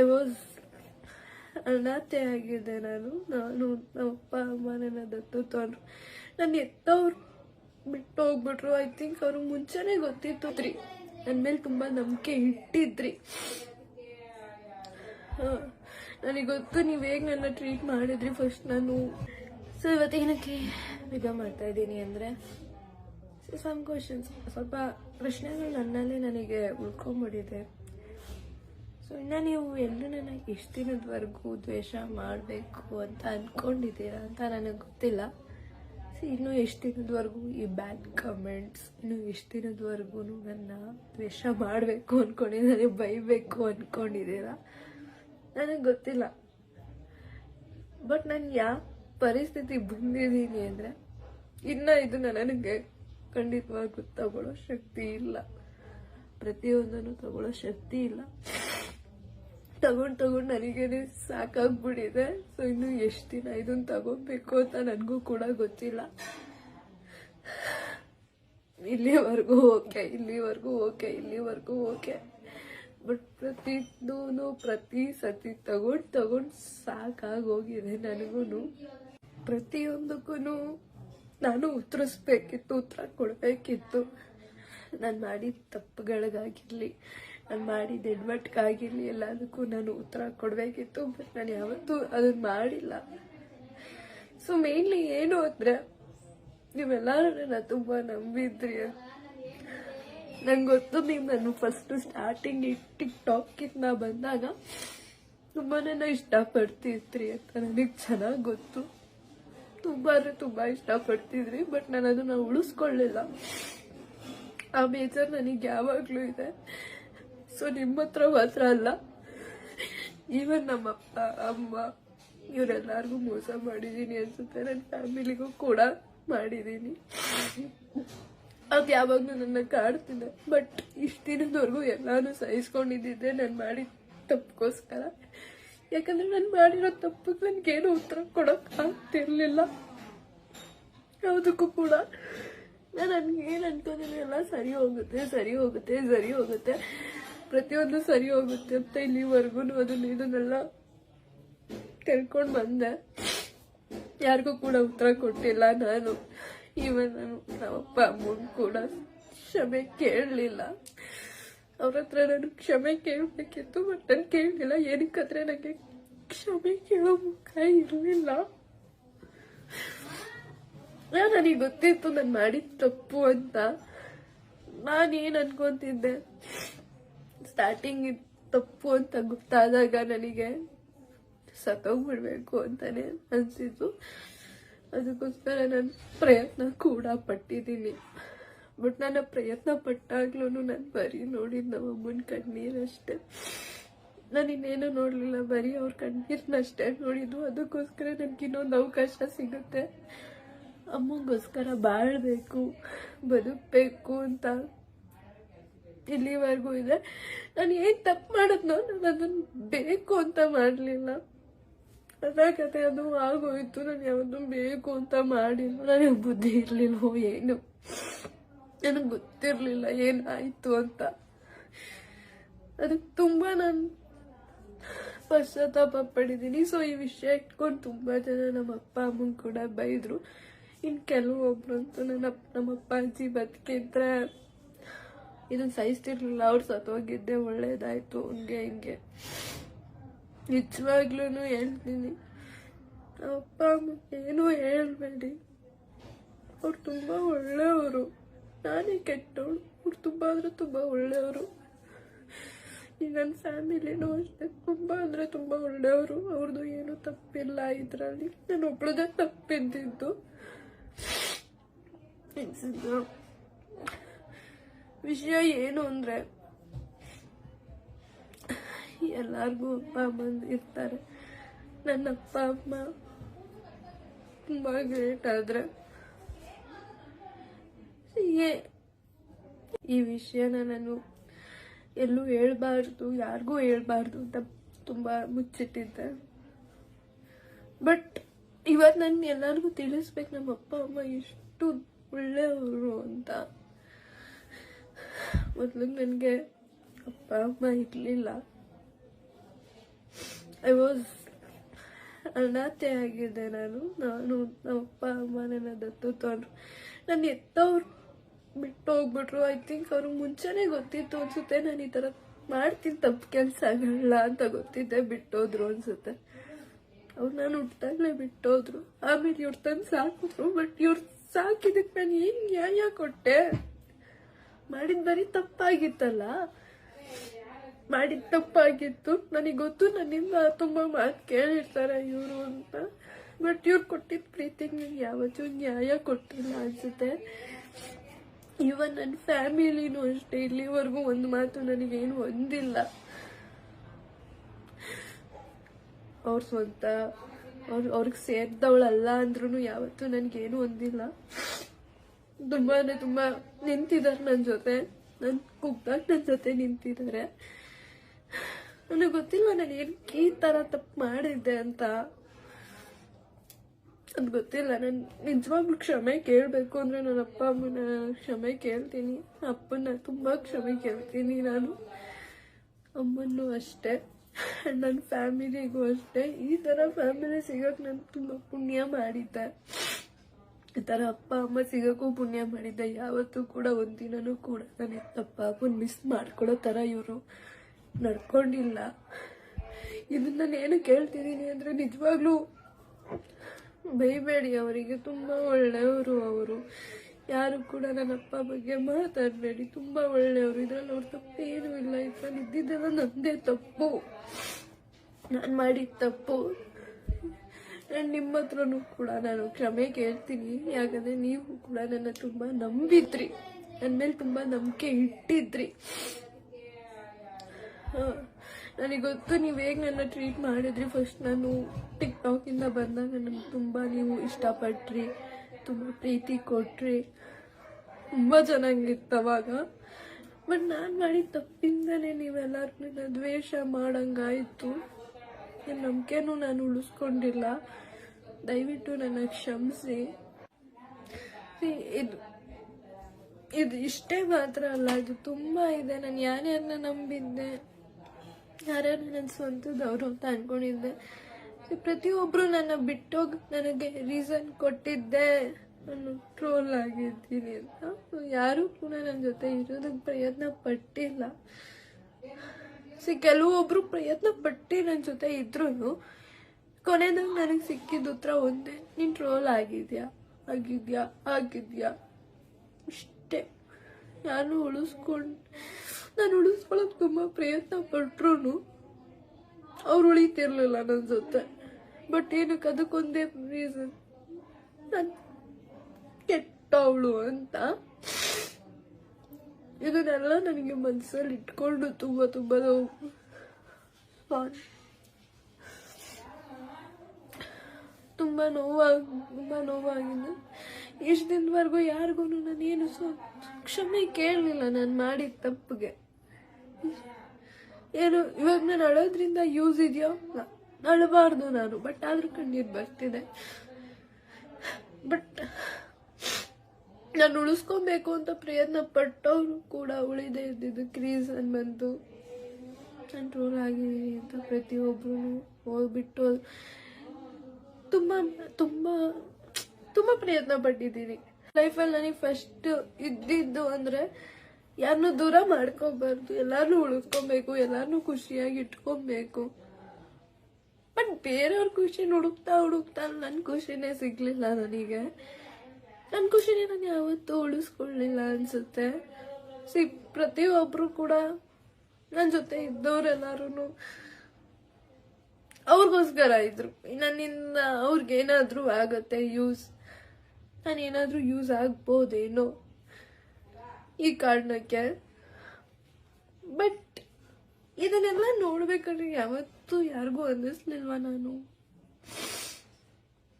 I was ಅನಾಥೆ ಆಗಿದೆ ನಾನು. ನಾನು ನಮ್ಮ ಅಪ್ಪ, ಅಮ್ಮ ನನ್ನ ದತ್ತು ತೊಗೊಂಡ್ರು ನಾನು ಎತ್ತವ್ರು ಬಿಟ್ಟು ಹೋಗ್ಬಿಟ್ರು. ಐ ಥಿಂಕ್ ಅವ್ರು ಮುಂಚೆನೇ ಗೊತ್ತಿತ್ತು. ರೀ ನನ್ನ ಮೇಲೆ ತುಂಬ ನಂಬಿಕೆ ಇಟ್ಟಿದ್ರಿ. ನನಗೆ ಗೊತ್ತು ನೀವು ಹೇಗೆ ನನ್ನ ಟ್ರೀಟ್ ಮಾಡಿದ್ರಿ ಫಸ್ಟ್ ನಾನು. ಸೊ ಇವತ್ತೇನಕ್ಕೆ ವಿಡಿಯೋ ಮಾಡ್ತಾ ಇದ್ದೀನಿ ಅಂದರೆ ಸಮ್ ಕ್ವಶನ್ಸ್ ಸ್ವಲ್ಪ ಪ್ರಶ್ನೆಗಳು ನನ್ನಲ್ಲೇ ನನಗೆ ಉಳ್ಕೊಂಬಿಟ್ಟಿದೆ. ಸೊ ಇನ್ನು ನೀವು ಎಲ್ಲರೂ ನನಗೆ ಎಷ್ಟು ದಿನದವರೆಗೂ ದ್ವೇಷ ಮಾಡಬೇಕು ಅಂತ ಅಂದ್ಕೊಂಡಿದ್ದೀರಾ ಅಂತ ನನಗೆ ಗೊತ್ತಿಲ್ಲ. ಸೊ ಇನ್ನೂ ಎಷ್ಟು ದಿನದವರೆಗೂ ಈ ಬ್ಯಾಡ್ ಕಮೆಂಟ್ಸ್ ಇನ್ನು ಎಷ್ಟು ದಿನದವರೆಗೂ ನನ್ನ ದ್ವೇಷ ಮಾಡಬೇಕು ಅಂದ್ಕೊಂಡಿದ್ದಾರೆ ಬೈಬೇಕು ಅಂದ್ಕೊಂಡಿದ್ದೀರಾ ನನಗೆ ಗೊತ್ತಿಲ್ಲ. ಬಟ್ ನಾನು ಯಾವ ಪರಿಸ್ಥಿತಿ ಬಂದಿದ್ದೀನಿ ಅಂದರೆ, ಇನ್ನು ಇದನ್ನ ನನಗೆ ಖಂಡಿತವಾಗೂ ತಗೊಳ್ಳೋ ಶಕ್ತಿ ಇಲ್ಲ. ಪ್ರತಿಯೊಂದನ್ನು ತಗೊಳ್ಳೋ ಶಕ್ತಿ ಇಲ್ಲ. ತಗೊಂಡ್ ತಗೊಂಡ್ ನನಗೇನೆ ಸಾಕಾಗ್ಬಿಟ್ಟಿದೆ. ಸೊ ಇನ್ನು ಎಷ್ಟು ದಿನ ಇದನ್ ತಗೋಬೇಕು ಅಂತ ನನಗೂ ಕೂಡ ಗೊತ್ತಿಲ್ಲ. ಇಲ್ಲಿವರೆಗೂ ಓಕೆ ಇಲ್ಲಿವರೆಗೂ ಓಕೆ ಇಲ್ಲಿವರೆಗೂ ಓಕೆ. ಬಟ್ ಪ್ರತಿದೂ ಪ್ರತಿ ಸತಿ ತಗೊಂಡ್ ತಗೊಂಡ್ ಸಾಕಾಗೋಗಿದೆ ನನಗೂ ಪ್ರತಿಯೊಂದಕ್ಕೂ ನಾನು ಉತ್ತರಿಸ್ಬೇಕಿತ್ತು, ಉತ್ತರ ಕೊಡಬೇಕಿತ್ತು. ನಾನು ಮಾಡಿದ ತಪ್ಪುಗಳಿಗಾಗಿರಲಿ. ನಾನು ಮಾಡಿದ ಎಡ್ವಟ್ಗಾಗಿರಲಿ ಎಲ್ಲದಕ್ಕೂ ನಾನು ಉತ್ತರ ಕೊಡಬೇಕಿತ್ತು ಬಟ್ ನಾನು ಯಾವತ್ತೂ ಅದನ್ನು ಮಾಡಿಲ್ಲ. ಸೊ ಮೇನ್ಲಿ ಏನು ಅಂದರೆ ನೀವೆಲ್ಲರೂ ನನ್ನ ತುಂಬ ನಂಬಿದ್ರಿ. ನಂಗೆ ಗೊತ್ತು ನೀವು ನಾನು ಫಸ್ಟು ಸ್ಟಾರ್ಟಿಂಗ್ ಟಿಕ್ ಟಾಕಿಂದ ಬಂದಾಗ ತುಂಬಾ ಇಷ್ಟಪಡ್ತಿದ್ರಿ ಅಂತ ನನಗೆ ಚೆನ್ನಾಗಿ ಗೊತ್ತು. ತುಂಬ ಅಂದರೆ ತುಂಬ ಇಷ್ಟಪಡ್ತಿದ್ರಿ ಬಟ್ ನಾನು ಅದನ್ನ ಉಳಿಸ್ಕೊಳ್ಳಿಲ್ಲ. ಆ ಬೇಜಾರು ನನಗೆ ಯಾವಾಗಲೂ ಇದೆ. ಸೊ ನಿಮ್ಮ ಹತ್ರ ಮಾತ್ರ ಅಲ್ಲ ಈವನ್ ನಮ್ಮಪ್ಪ, ಅಮ್ಮ, ಇವರೆಲ್ಲರಿಗೂ ಮೋಸ ಮಾಡಿದ್ದೀನಿ ಅನ್ಸುತ್ತೆ. ನನ್ನ ಫ್ಯಾಮಿಲಿಗೂ ಕೂಡ ಮಾಡಿದ್ದೀನಿ ಅದು ಯಾವಾಗಲೂ ನನ್ನ ಕಾಡ್ತಿದೆ. ಬಟ್ ಇಷ್ಟು ದಿನದವರೆಗೂ ಎಲ್ಲಾನು ಸಹಿಸ್ಕೊಂಡಿದ್ದೆ ನಾನು ಮಾಡಿದ ತಪ್ಪುಗೋಸ್ಕರ ಯಾಕಂದ್ರೆ ನಾನು ಮಾಡಿರೋ ತಪ್ಪಿಗೆ ನನಗೇನು ಉತ್ತರ ಕೊಡೋಕೆ ಆಗ್ತಿರ್ಲಿಲ್ಲ. ಯಾವುದಕ್ಕೂ ಕೂಡ. ನಾನು ನನಗೇನು ಅನ್ಕೊಂಡಿದ್ದೀನಿ ಎಲ್ಲ ಸರಿ ಹೋಗುತ್ತೆ ಸರಿ ಹೋಗುತ್ತೆ ಸರಿ ಹೋಗುತ್ತೆ. ಪ್ರತಿಯೊಂದು ಸರಿ ಹೋಗುತ್ತೆ ಅಂತ ಇಲ್ಲಿವರೆಗೂ ಅದನ್ನ ಇದನ್ನೆಲ್ಲ ತಿಳ್ಕೊಂಡು ಬಂದೆ. ಯಾರಿಗೂ ಕೂಡ ಉತ್ತರ ಕೊಟ್ಟಿಲ್ಲ ನಾನು. ಇವನ್ ನಾನು ನಮ್ಮಪ್ಪ, ಅಮ್ಮನ ಕೂಡ ಕ್ಷಮೆ ಕೇಳಲಿಲ್ಲ. ಅವ್ರ ಹತ್ರ ನಾನು ಕ್ಷಮೆ ಕೇಳಬೇಕಿತ್ತು ಬಟ್ ನಾನು ಕೇಳಲಿಲ್ಲ. ಏನಕ್ಕಂದ್ರೆ ನನಗೆ ಕ್ಷಮೆ ಕೇಳೋ ಮುಖ ಇರಲಿಲ್ಲ. ನನಗೆ ಗೊತ್ತಿತ್ತು ನಾನು ಮಾಡಿದ ತಪ್ಪು ಅಂತ. ನಾನೇನು ಅನ್ಕೊಂತಿದ್ದೆ? ಸ್ಟಾರ್ಟಿಂಗ್ ತಪ್ಪು ಅಂತ ಗೊತ್ತಾದಾಗ ನನಗೆ ಸತ್ತೋಗ್ಬಿಡ್ಬೇಕು ಅಂತಾನೆ ಅನ್ಸಿತ್ತು ಅದಕ್ಕೋಸ್ಕರ ನಾನು ಪ್ರಯತ್ನ ಕೂಡ ಪಟ್ಟಿದ್ದೀನಿ. ಬಟ್ ನನ್ನ ಪ್ರಯತ್ನ ಪಟ್ಟಾಗ್ಲೂ ನಾನು ಬರೀ ನೋಡಿದ್ದು ನಮ್ಮ ಅಮ್ಮನ ಕಣ್ಣೀರಷ್ಟೇ. ನಾನು ಇನ್ನೇನು ನೋಡಲಿಲ್ಲ, ಬರೀ ಅವ್ರ ಕಣ್ಣೀರನ್ನಷ್ಟೇ ನೋಡಿದ್ದು. ಅದಕ್ಕೋಸ್ಕರ ನನಗೆ ಇನ್ನೊಂದು ಅವಕಾಶ ಸಿಗುತ್ತೆ. ಅಮ್ಮಗೋಸ್ಕರ ಬಾಳ್ಬೇಕು, ಬದುಕಬೇಕು ಅಂತ ಇಲ್ಲಿವರೆಗೂ ಇದೆ. ನಾನು ಏನು ತಪ್ಪು ಮಾಡದ್ನೋ ನಾನು ಅದನ್ನು ಬೇಕು ಅಂತ ಮಾಡಲಿಲ್ಲ. ಅದ ಕತೆ, ಅದು ಆಗೋಯ್ತು. ನಾನು ಯಾವುದು ಬೇಕು ಅಂತ ಮಾಡಿಲ್ಲ. ನನಗೆ ಬುದ್ಧಿ ಇರಲಿಲ್ವೋ ಏನು. ನನಗೆ ಗೊತ್ತಿರಲಿಲ್ಲ ಏನಾಯಿತು ಅಂತ. ಅದಕ್ಕೆ ತುಂಬ ನಾನು ಪಶ್ಚಾತ್ತಾಪ ಪಡಿದ್ದೀನಿ. ಸೊ ಈ ವಿಷಯ ಇಟ್ಕೊಂಡು ತುಂಬ ಜನ ನಮ್ಮ ಅಪ್ಪ, ಅಮ್ಮನ ಕೂಡ ಬೈದರು. ಇನ್ನು ಕೆಲವೊಬ್ರಂತೂ ನನ್ನ ನಮ್ಮ ಅಜ್ಜಿ ಬದುಕಿದ್ರೆ ಇದನ್ನ ಸಹಿಸ್ತಿರ್ಲಿಲ್ಲ ಅವ್ರು ಸತ್ತೋಗಿದ್ದೆ, ಒಳ್ಳೇದಾಯ್ತು, ಹಂಗೆ ಹಿಂಗೆ. ನಿಜವಾಗ್ಲೂ ಹೇಳ್ತೀನಿ. ಅಪ್ಪ ಅಮ್ಮ, ಏನೂ ಹೇಳಬೇಡಿ. ಅವ್ರು ತುಂಬ ಒಳ್ಳೆಯವರು. ನಾನೇ ಕೆಟ್ಟವಳು. ಅವ್ರು ತುಂಬ ಅಂದರೆ ತುಂಬ ಒಳ್ಳೆಯವರು. ಈ ನನ್ನ ಫ್ಯಾಮಿಲಿನೂ ಅಷ್ಟೇ. ತುಂಬ ಅಂದರೆ ತುಂಬ ಒಳ್ಳೆಯವರು. ಅವ್ರದ್ದು ಏನೂ ತಪ್ಪಿಲ್ಲ ಇದರಲ್ಲಿ. ನಾನು ಒಬ್ಳದೇ ತಪ್ಪಿದ್ದಿದ್ದು. ವಿಷಯ ಏನು ಅಂದರೆ, ಎಲ್ಲರಿಗೂ ಅಪ್ಪ, ಅಮ್ಮ ಇರ್ತಾರೆ. ನನ್ನ ಅಪ್ಪ, ಅಮ್ಮ ತುಂಬ ಗ್ರೇಟ್ ಆದರೆ ಈ ವಿಷಯನ ನಾನು ಎಲ್ಲೂ ಹೇಳ್ಬಾರ್ದು, ಯಾರಿಗೂ ಹೇಳ್ಬಾರ್ದು ಅಂತ ತುಂಬ ಮುಚ್ಚಿಟ್ಟಿದ್ದೆ. ಬಟ್ ಇವತ್ತು ನಾನು ಎಲ್ಲರಿಗೂ ತಿಳಿಸ್ಬೇಕು ನಮ್ಮ ಅಪ್ಪ, ಅಮ್ಮ ಎಷ್ಟು ಒಳ್ಳೆಯವರು ಅಂತ. ಮೊದಲು ನನಗೆ ಅಪ್ಪ, ಅಮ್ಮ ಇರಲಿಲ್ಲ. ಐ ವಾಸ್ ಅನಾಥೆ ಆಗಿದ್ದೆ ನಾನು. ನಾನು ನಮ್ಮ ಅಪ್ಪ, ಅಮ್ಮ ನನ್ನ ದತ್ತು ತಗೊಂಡ್ರು ನಾನು ಎತ್ತವ್ರು ಬಿಟ್ಟು ಹೋಗ್ಬಿಟ್ರು. ಐ ಥಿಂಕ್ ಅವ್ರು ಮುಂಚೆನೇ ಗೊತ್ತಿತ್ತು ಅನ್ಸುತ್ತೆ ನಾನು ಈ ಥರ ಮಾಡ್ತೀನಿ, ತಪ್ಪು ಕೆಲಸಗಳಲ್ಲ ಅಂತ ಗೊತ್ತಿದ್ದೆ, ಬಿಟ್ಟೋದ್ರು ಅನ್ಸುತ್ತೆ. ಅವ್ರು ನಾನು ಹುಟ್ಟಾಗ್ಲೇ ಬಿಟ್ಟೋದ್ರು. ಆಮೇಲೆ ಇವ್ರು ತಂದು ಸಾಕಿದ್ರು ಬಟ್ ಇವ್ರು ಸಾಕಿದಕ್ಕೆ ನಾನು ಏನು ನ್ಯಾಯ ಕೊಟ್ಟೆ? ಮಾಡಿದ ಬರೀ ತಪ್ಪಾಗಿತ್ತಲ್ಲ? ಮಾಡಿದ ತಪ್ಪಾಗಿತ್ತು. ನನಗೆ ಗೊತ್ತು ನನ್ನಿಂದ ತುಂಬಾ ಮಾತು ಕೇಳಿರ್ತಾರೆ ಇವರು ಅಂತ. ಬಟ್ ಇವ್ರು ಕೊಟ್ಟಿದ್ದ ಪ್ರೀತಿಗೆ ನನ್ಗೆ ಯಾವತ್ತೂ ನ್ಯಾಯ ಕೊಟ್ಟಿಲ್ಲ ಅನ್ಸುತ್ತೆ. ಇವನ್ ನನ್ನ ಫ್ಯಾಮಿಲಿನೂ ಅಷ್ಟೇ, ಇಲ್ಲಿವರೆಗೂ ಒಂದು ಮಾತು ನನಗೇನು ಒಂದಿಲ್ಲ. ಅವ್ರ ಸ್ವಂತ, ಅವ್ರ, ಅವ್ರಿಗೆ ಸೇರಿದವಳಲ್ಲ ಅಂದ್ರೂ ಯಾವತ್ತೂ ನನಗೇನು ಒಂದಿಲ್ಲ. ತುಂಬಾನೇ ತುಂಬಾ ನಿಂತಿದ್ದಾರೆ ನನ್ನ ಜೊತೆ. ನನ್ ಕುಗ್ದಾಗ ನನ್ನ ಜೊತೆ ನಿಂತಿದ್ದಾರೆ. ನನಗೆ ಗೊತ್ತಿಲ್ಲ ನಾನು ಏನ್ ಈ ತರ ತಪ್ಪು ಮಾಡಿದ್ದೆ ಅಂತ. ಅದು ಗೊತ್ತಿಲ್ಲ. ನಾನು ನಿಜವಾಗ್ಲೂ ಕ್ಷಮೆ ಕೇಳಬೇಕು ಅಂದ್ರೆ ನನ್ನ ಅಪ್ಪ ಅಮ್ಮನ ಕ್ಷಮೆ ಕೇಳ್ತೀನಿ. ಅಪ್ಪನ ತುಂಬಾ ಕ್ಷಮೆ ಕೇಳ್ತೀನಿ ನಾನು. ಅಮ್ಮನೂ ಅಷ್ಟೇ. ನನ್ ನನ್ನ ಫ್ಯಾಮಿಲಿಗೂ ಅಷ್ಟೇ. ಈ ಥರ ಫ್ಯಾಮಿಲಿ ಸಿಗೋಕೆ ನಾನು ತುಂಬ ಪುಣ್ಯ ಮಾಡಿದ್ದೆ. ಈ ಥರ ಅಪ್ಪ, ಅಮ್ಮ ಸಿಗೋಕ್ಕೂ ಪುಣ್ಯ ಮಾಡಿದ್ದ ಯಾವತ್ತೂ ಕೂಡ ಒಂದಿನೂ ಕೂಡ ನನ್ನ ತಪ್ಪ ಅಪ್ಪನ ಮಿಸ್ ಮಾಡ್ಕೊಳ್ಳೋ ಥರ ಇವರು ನಡ್ಕೊಂಡಿಲ್ಲ. ಇದನ್ನ ನಾನು ಏನು ಕೇಳ್ತಿದ್ದೀನಿ ಅಂದರೆ ನಿಜವಾಗ್ಲೂ ಬೈಬೇಡಿ ಅವರಿಗೆ, ತುಂಬ ಒಳ್ಳೆಯವರು ಅವರು. ಯಾರು ಕೂಡ ನನ್ನ ಅಪ್ಪ ಬಗ್ಗೆ ಮಾತಾಡಬೇಡಿ, ತುಂಬ ಒಳ್ಳೆಯವರು. ಇದ್ರಲ್ಲಿ ಅವ್ರ ತಪ್ಪೇನೂ ಇಲ್ಲ. ಇದರಲ್ಲಿ ಇದ್ದಿದ್ದೆಲ್ಲ ನಂದೇ ತಪ್ಪು. ನಾನು ಮಾಡಿದ ತಪ್ಪು. ನಾನು ನಿಮ್ಮ ಹತ್ರನೂ ಕೂಡ ನಾನು ಕ್ಷಮೆ ಕೇಳ್ತೀನಿ. ಯಾಕಂದ್ರೆ ನೀವು ಕೂಡ ನನ್ನ ತುಂಬ ನಂಬಿದ್ರಿ. ನನ್ನ ಮೇಲೆ ತುಂಬ ನಂಬಿಕೆ ಇಟ್ಟಿದ್ರಿ. ನನಗೆ ಗೊತ್ತು ನೀವು ಹೇಗೆ ನನ್ನ ಟ್ರೀಟ್ ಮಾಡಿದ್ರಿ. ಫಸ್ಟ್ ನಾನು ಟಿಕ್ ಟಾಕಿಂದ ಬಂದಾಗ ನನಗೆ ತುಂಬ ನೀವು ಇಷ್ಟಪಟ್ರಿ. ತುಂಬ ಪ್ರೀತಿ ಕೊಟ್ರಿ. ತುಂಬ ಚೆನ್ನಾಗಿತ್ತು ಅವಾಗ ಬಟ್ ನಾನು ಮಾಡಿದ ತಪ್ಪಿಂದಲೇ ನೀವೆಲ್ಲರೂ ದ್ವೇಷ ಮಾಡಂಗಾಯಿತು. ನನ್ನ ನಂಬಿಕೆನೂ ನಾನು ಉಳಿಸ್ಕೊಂಡಿಲ್ಲ. ದಯವಿಟ್ಟು ನನ್ನ ಕ್ಷಮಿಸಿ. ಇದು ಇದು ಇಷ್ಟೇ ಮಾತ್ರ ಅಲ್ಲ ಇದು ತುಂಬ ಇದೆ. ನಾನು ಯಾರ್ಯಾರನ್ನ ನಂಬಿದ್ದೆ ಯಾರ್ಯಾರು ನನ್ನ ಸ್ವಂತದವರು ಅಂತ ಅನ್ಕೊಂಡಿದ್ದೆ. See, ಪ್ರತಿಯೊಬ್ರು ನನ್ನ ಬಿಟ್ಟೋಗಿ ನನಗೆ ರೀಸನ್ ಕೊಟ್ಟಿದ್ದೆ. ನಾನು ಟ್ರೋಲ್ ಆಗಿದ್ದೀನಿ ಅಂತ. ಯಾರೂ ಕೂಡ ನನ್ನ ಜೊತೆ ಇರೋದಕ್ಕೆ ಪ್ರಯತ್ನ ಪಟ್ಟಿಲ್ಲ. ಸಿ ಕೆಲವೊಬ್ರು ಪ್ರಯತ್ನ ಪಟ್ಟು ನನ್ನ ಜೊತೆ ಇದ್ರು. ಕೊನೆದಾಗ ನನಗೆ ಸಿಕ್ಕಿದ ಉತ್ತರ ಒಂದೇ. ನಿನ್ ಟ್ರೋಲ್ ಆಗಿದ್ಯಾ? ಆಗಿದ್ಯಾ? ಆಗಿದ್ಯಾ? ಇಷ್ಟೇ. ನಾನು ಉಳಿಸ್ಕೊಂಡು, ನಾನು ಉಳಿಸ್ಕೊಳ್ಳೋಕೆ ತುಂಬ ಪ್ರಯತ್ನ ಪಟ್ರು ಅವ್ರು ಉಳಿತಿರ್ಲಿಲ್ಲ ನನ್ನ ಜೊತೆ. ಬಟ್ ಏನಕ್ಕೆ? ಅದಕ್ಕೊಂದೇ ರೀಸನ್ ನಾನು ಕೆಟ್ಟವಳು ಅಂತ. ಇದನ್ನೆಲ್ಲ ನನಗೆ ಮನಸ್ಸಲ್ಲಿ ಇಟ್ಕೊಂಡು ತುಂಬ ತುಂಬ ಸಾರಿ ತುಂಬ ನೋವಾಗಿ, ತುಂಬ ನೋವಾಗಿದೆ. ಇಷ್ಟು ದಿನವರೆಗೂ ಯಾರಿಗೂ ನಾನೇನು ಸೊ, ಕ್ಷಮೆ ಕೇಳಲಿಲ್ಲ ನಾನು ಮಾಡಿದ ತಪ್ಪಿಗೆ. ಏನು, ಇವಾಗ ನಾನು ಅಳೋದ್ರಿಂದ ಯೂಸ್ ಇದೆಯೋ? ಅಳಬಾರ್ದು ನಾನು ಬಟ್ ಆದರೂ ಕಣ್ಣೀರು ಬರ್ತಿದೆ. ಬಟ್ ನಾನು ಉಳಿಸ್ಕೊಬೇಕು ಅಂತ ಪ್ರಯತ್ನ ಪಟ್ಟವರು ಕೂಡ ಉಳಿದೇ ಕ್ರೀಸ್ ಅನ್ ಬಂತು. ಕಂಟ್ರೋಲ್ ಟ್ರೋಲ್ ಆಗಿದ್ದೀನಿ ಅಂತ ಪ್ರತಿಯೊಬ್ಬರು ಹೋಗ್ಬಿಟ್ಟು ತುಂಬ ತುಂಬ ತುಂಬ ಪ್ರಯತ್ನ ಪಟ್ಟಿದ್ದೀನಿ ಲೈಫಲ್ಲಿ ನನಗೆ ಫಸ್ಟ್ ಇದ್ದಿದ್ದು ಅಂದರೆ ಯಾರನ್ನೂ ದೂರ ಮಾಡ್ಕೋಬಾರ್ದು ಎಲ್ಲರೂ ಉಳಿಸ್ಕೊಬೇಕು ಎಲ್ಲರೂ ಖುಷಿಯಾಗಿ ಇಟ್ಕೊಬೇಕು. ಬಟ್ ಬೇರೆಯವ್ರ ಖುಷಿ ಹುಡುಕ್ತಾ ಹುಡುಕ್ತಾ ನನ್ನ ಖುಷಿನೇ ಸಿಗ್ಲಿಲ್ಲ ನನಗೆ. ನನ್ನ ಖುಷಿನೇ ನಾನು ಯಾವತ್ತೂ ಉಳಿಸ್ಕೊಳ್ಳಿಲ್ಲ ಅನಿಸುತ್ತೆ. ಸಿ ಪ್ರತಿಯೊಬ್ಬರು ಕೂಡ ನನ್ನ ಜೊತೆ ಇದ್ದವರೆಲ್ಲರೂ ಅವ್ರಿಗೋಸ್ಕರ ಇದ್ರು. ನನ್ನಿಂದ ಅವ್ರಿಗೇನಾದ್ರೂ ಆಗತ್ತೆ ಯೂಸ್ ನಾನು ಏನಾದರೂ ಯೂಸ್ ಆಗ್ಬೋದೇನೋ ಈ ಕಾರಣಕ್ಕೆ. ಬಟ್ ಇದನ್ನೆಲ್ಲ ನೋಡ್ಬೇಕಾದ್ರೆ ಯಾವತ್ತೂ ಯಾರಿಗೂ ಅನ್ನಿಸ್ಲಿಲ್ವ ನಾನು.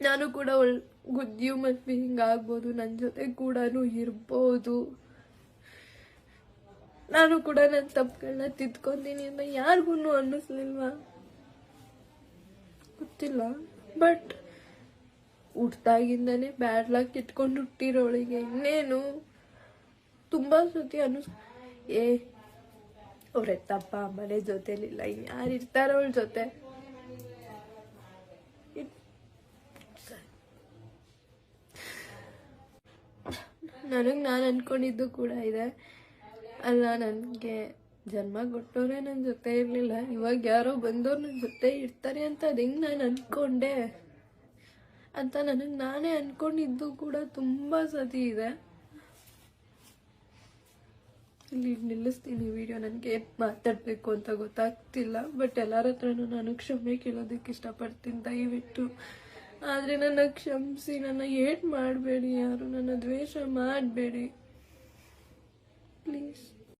ನಾನು ಕೂಡ ಒಳ್ ಗುಡ್ ಹ್ಯೂಮನ್ ಬೀಯಿಂಗ್ ಆಗ್ಬೋದು ನನ್ನ ಜೊತೆ ಕೂಡ ಇರ್ಬೋದು. ನಾನು ಕೂಡ ನನ್ನ ತಪ್ಪುಗಳನ್ನ ತಿದ್ಕೊಂತೀನಿ ಅಂತ ಯಾರಿಗೂ ಅನ್ನಿಸ್ಲಿಲ್ವಾ? ಗೊತ್ತಿಲ್ಲ. ಬಟ್ ಹುಟ್ಟಾಗಿಂದನೇ ಬ್ಯಾಡ್ ಲಕ್ ಇಟ್ಕೊಂಡು ಹುಟ್ಟಿರೋಳಿಗೆ ಇನ್ನೇನು? ತುಂಬ ಸತಿ ಅನ್ನಿಸ್ ಏ ಅವ್ರೆತ್ತಪ್ಪ ಅಮ್ಮನೇ ಜೊತೆಲಿಲ್ಲ ಯಾರು ಇರ್ತಾರೋ ಅವಳ ಜೊತೆ. ನನಗೆ ನಾನು ಅಂದ್ಕೊಂಡಿದ್ದು ಕೂಡ ಇದೆ. ಅಲ್ಲ, ನನಗೆ ಜನ್ಮ ಕೊಟ್ಟವ್ರೆ ನನ್ನ ಜೊತೆ ಇರಲಿಲ್ಲ. ಇವಾಗ ಯಾರೋ ಬಂದವ್ರು ನನ್ನ ಜೊತೆ ಇರ್ತಾರೆ ಅಂತ ಅದು ಹೆಂಗೆ ನಾನು ಅಂದ್ಕೊಂಡೆ ಅಂತ ನನಗೆ ನಾನೇ ಅಂದ್ಕೊಂಡಿದ್ದು ಕೂಡ ತುಂಬ ಸತಿ ಇದೆ. ಇಲ್ಲಿ ನಿಲ್ಲಿಸ್ತೀನಿ ವಿಡಿಯೋ. ನನಗೆ ಮಾತಾಡಬೇಕು ಅಂತ ಗೊತ್ತಾಗ್ತಿಲ್ಲ. ಬಟ್ ಎಲ್ಲರ ಹತ್ರನೂ ನಾನು ಕ್ಷಮೆ ಕೇಳೋದಕ್ಕೆ ಇಷ್ಟಪಡ್ತೀನಿ, ದಯವಿಟ್ಟು. ಆದರೆ ನನ್ನ ಕ್ಷಮಿಸಿ, ನನ್ನ ಏಟ್ ಮಾಡಬೇಡಿ ಯಾರು, ನನ್ನ ದ್ವೇಷ ಮಾಡಬೇಡಿ. ಪ್ಲೀಸ್.